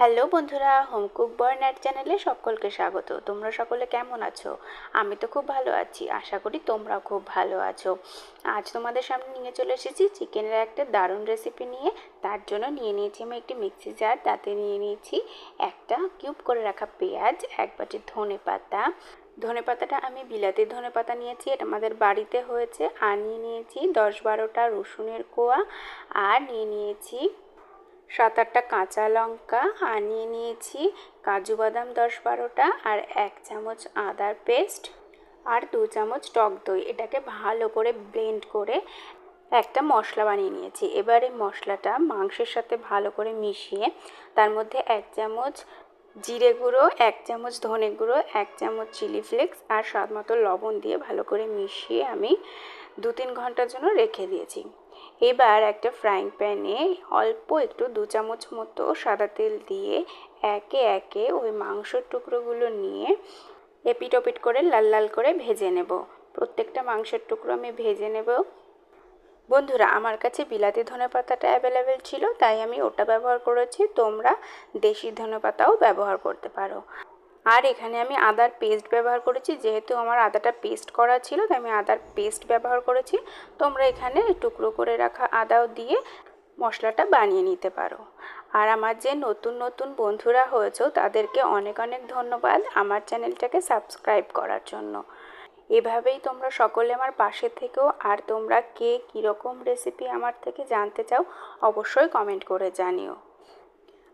Hello বন্ধুরা home cook বর্নার চ্যানেলে সকলকে স্বাগত। তোমরা সকলে কেমন আছো? আমি তো খুব ভালো আছি, আশা করি তোমরাও খুব ভালো আছো। আজ তোমাদের সামনে নিয়ে চলে এসেছি চিকেনের একটা দারুণ রেসিপি নিয়ে। তার জন্য নিয়ে নিয়েছি আমি একটি মিক্সি জার তাতে নিয়ে নিয়েছি একটা কিউব করে রাখা পেঁয়াজ, এক বাটি ধনে পাতা। ধনে পাতাটা আমি বিলাতি ধনে পাতা নিয়েছি, এটা আমাদের বাড়িতে হয়েছে। আর নিয়ে নিয়েছি দশ বারোটা রসুনের কোয়া। আর নিয়ে নিয়েছি সাত আটটা কাঁচা লঙ্কা আর নিয়ে নিয়েছি, কাজু বাদাম দশ বারোটা আর এক চামচ আদার পেস্ট আর দু চামচ টক দই। এটাকে ভালো করে ব্লেন্ড করে একটা মশলা বানিয়ে নিয়েছি। এবার এই মশলাটা মাংসের সাথে ভালো করে মিশিয়ে তার মধ্যে এক চামচ জিরে গুঁড়ো, এক চামচ ধনে গুঁড়ো, এক চামচ চিলি ফ্লেক্স আর স্বাদ মতো লবণ দিয়ে ভালো করে মিশিয়ে আমি দু তিন ঘণ্টার জন্য রেখে দিয়েছি। এবার একটা ফ্রাইং প্যানে অল্প একটু দু চামচ মতো সাদা তেল দিয়ে একে একে ওই মাংসর টুকরোগুলো নিয়ে এপিট ওপিট করে লাল লাল করে ভেজে নেব। প্রত্যেকটা মাংসের টুকরো আমি ভেজে নেব। বন্ধুরা, আমার কাছে বিলাতি ধনে পাতাটা অ্যাভেলেবেল ছিল, তাই আমি ওটা ব্যবহার করেছি। তোমরা দেশি ধনে পাতাও ব্যবহার করতে পারো। আর এখানে আমি আদার পেস্ট ব্যবহার করেছি। যেহেতু আমার আদাটা পেস্ট করা ছিল, তাই আমি আদার পেস্ট ব্যবহার করেছি। তোমরা এখানে টুকরো করে রাখা আদাও দিয়ে মশলাটা বানিয়ে নিতে পারো। আর আমার যে নতুন নতুন বন্ধুরা হয়েছ, তাদেরকে অনেক অনেক ধন্যবাদ আমার চ্যানেলটাকে সাবস্ক্রাইব করার জন্য। এভাবেই তোমরা সকলে আমার পাশে থেকেও আর তোমরা কে, কীরকম রেসিপি আমার থেকে জানতে চাও, অবশ্যই কমেন্ট করে জানিও।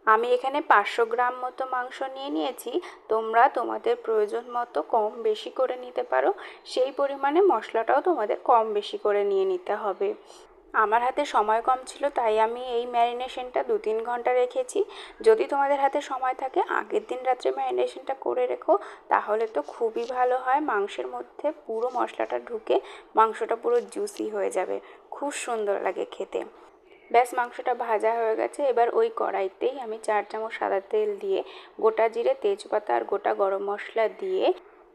আমি এখানে পাঁচশো গ্রাম মতো মাংস নিয়ে নিয়েছি। তোমরা তোমাদের প্রয়োজন মতো কম বেশি করে নিতে পারো। সেই পরিমাণে মশলাটাও তোমাদের কম বেশি করে নিয়ে নিতে হবে। আমার হাতে সময় কম ছিল, তাই আমি এই ম্যারিনেশনটা দু তিন ঘণ্টা রেখেছি। যদি তোমাদের হাতে সময় থাকে, আগের দিন রাত্রে ম্যারিনেশনটা করে রেখো, তাহলে তো খুবই ভালো হয়। মাংসের মধ্যে পুরো মশলাটা ঢুকে মাংসটা পুরো জুসি হয়ে যাবে। খুব সুন্দর লাগে খেতে। ব্যাস মাংসটা ভাজা হয়ে গেছে। এবার ওই কড়াইতেই আমি চার চামচ সাদা তেল দিয়ে গোটা জিরে, তেজপাতা আর গোটা গরম মশলা দিয়ে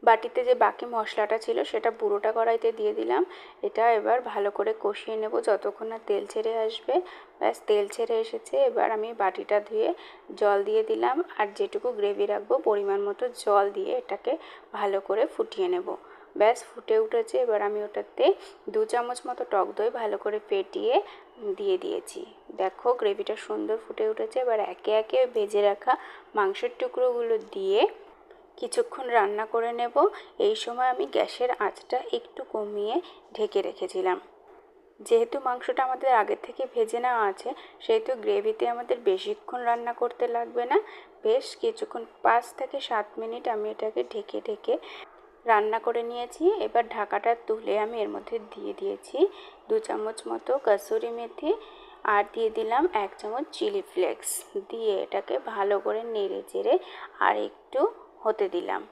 বাটিতে যে বাকি মশলাটা ছিল সেটা পুরোটা কড়াইতে দিয়ে দিলাম। এটা এবার ভালো করে কষিয়ে নেব যতক্ষণ না তেল ছেড়ে আসবে। ব্যাস তেল ছেড়ে এসেছে। এবার আমি বাটিটা ধুয়ে জল দিয়ে দিলাম। আর যেটুকু গ্রেভি রাখব পরিমাণ মতো জল দিয়ে এটাকে ভালো করে ফুটিয়ে নেব। ব্যাস, ফুটে উঠেছে। এবার আমি ওটাতে দু চামচ মতো টক দই ভালো করে ফেটিয়ে দিয়ে দিয়েছি। দেখো, গ্রেভিটা সুন্দর ফুটে উঠেছে। এবার একে একে ভেজে রাখা মাংসের টুকরোগুলো দিয়ে কিছুক্ষণ রান্না করে নেব। এই সময় আমি গ্যাসের আঁচটা একটু কমিয়ে ঢেকে রেখেছিলাম। যেহেতু মাংসটা আমাদের আগে থেকে ভেজে নেওয়া আছে, সেহেতু গ্রেভিতে আমাদের বেশিক্ষণ রান্না করতে লাগবে না। বেশ কিছুক্ষণ, পাঁচ থেকে সাত মিনিট আমি এটাকে ঢেকে ঢেকে রান্না করে নিয়েছি। এবার ঢাকাটা তুলে আমি এর মধ্যে দিয়ে দিয়েছি দু চামচ মতো কাসুরি মেথি আর দিয়ে দিলাম এক চামচ চিলি ফ্লেক্স। দিয়ে এটাকে ভালো করে নেড়ে চেড়ে আর একটু হতে দিলাম।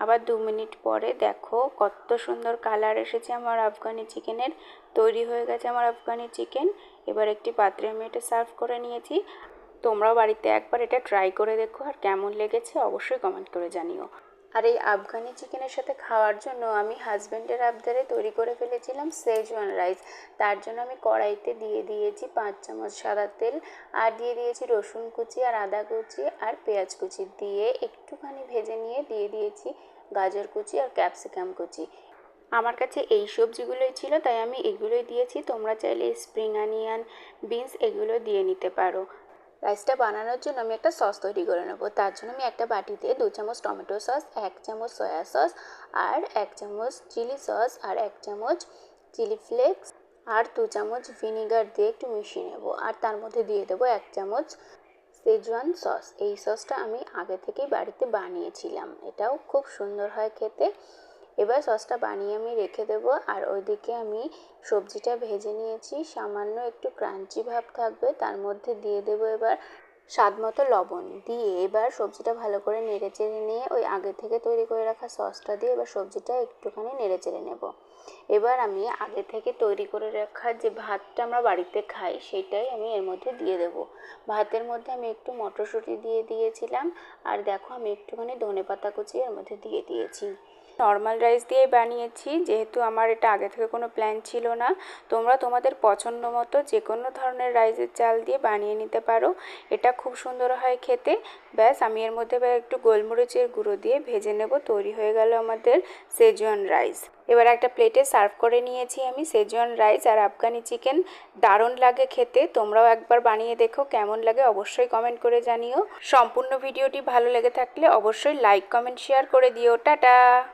আবার দু মিনিট পরে দেখো কত সুন্দর কালার এসেছে আমার আফগানি চিকেনের। তৈরি হয়ে গেছে আমার আফগানি চিকেন। এবার একটি পাত্রে আমি এটা সার্ভ করে নিয়েছি। তোমরাও বাড়িতে একবার এটা ট্রাই করে দেখো আর কেমন লেগেছে অবশ্যই কমেন্ট করে জানিও। আর এই আফগানি চিকেনের সাথে খাওয়ার জন্য আমি হাজব্যান্ডের আবদারে তৈরি করে ফেলেছিলাম সেজওয়ান রাইস তার জন্য আমি কড়াইতে দিয়ে দিয়েছি পাঁচ চামচ সাদা তেল, আর দিয়ে দিয়েছি রসুন কুচি আর আদা কুচি আর পেঁয়াজ কুচি। দিয়ে একটুখানি ভেজে নিয়ে দিয়ে দিয়েছি গাজর কুচি আর ক্যাপসিকাম কুচি। আমার কাছে এই সবজিগুলোই ছিল, তাই আমি এগুলোই দিয়েছি। তোমরা চাইলে স্প্রিং আনিয়ান বিনস এগুলো দিয়ে নিতে পারো। রাইসটা বানানোর জন্য আমি একটা সস তৈরি করে নেব। তার জন্য আমি একটা বাটিতে দু চামচ টমেটো সস এক চামচ সয়া সস আর এক চামচ চিলি সস আর এক চামচ চিলি ফ্লেক্স আর দু চামচ ভিনিগার দিয়ে একটু মিশিয়ে নেব। আর তার মধ্যে দিয়ে দেবো এক চামচ সেজওয়ান সস এই সসটা আমি আগে থেকেই বাড়িতে বানিয়েছিলাম। এটাও খুব সুন্দর হয় খেতে। এবার সসটা বানিয়ে আমি রেখে দেবো। আর ওইদিকে আমি সবজিটা ভেজে নিয়েছি। সামান্য একটু ক্রাঞ্চি ভাব থাকবে, তার মধ্যে দিয়ে দেবো এবার স্বাদ মতো লবণ। দিয়ে এবার সবজিটা ভালো করে নেড়ে চেড়ে নিয়ে ওই আগে থেকে তৈরি করে রাখা সসটা দিয়ে এবার সবজিটা একটুখানি নেড়ে চেড়ে নেব। এবার আমি আগে থেকে তৈরি করে রাখা যে ভাতটা আমরা বাড়িতে খাই, সেটাই আমি এর মধ্যে দিয়ে দেবো। ভাতের মধ্যে আমি একটু মটরশুঁটি দিয়ে দিয়েছিলাম। আর দেখো আমি একটুখানি ধনে পাতা কুচি এর মধ্যে দিয়ে দিয়েছি। নর্মাল রাইস দিয়েই বানিয়েছি। যেহেতু আমার এটা আগে থেকে কোনো প্ল্যান ছিল না, তোমরা তোমাদের পছন্দ মতো যে কোনো ধরনের রাইসের চাল দিয়ে বানিয়ে নিতে পারো। এটা খুব সুন্দর হয় খেতে। ব্যাস, আমি এর মধ্যে একটু গোলমরিচের গুঁড়ো দিয়ে ভেজে নেব। তৈরি হয়ে গেল আমাদের সেজওয়ান রাইস এবার একটা প্লেটে সার্ভ করে নিয়েছি আমি সেজওয়ান রাইস আর আফগানি চিকেন দারুণ লাগে খেতে। তোমরাও একবার বানিয়ে দেখো, কেমন লাগে অবশ্যই কমেন্ট করে জানিও। সম্পূর্ণ ভিডিওটি ভালো লেগে থাকলে অবশ্যই লাইক কমেন্ট শেয়ার করে দিও। টাটা!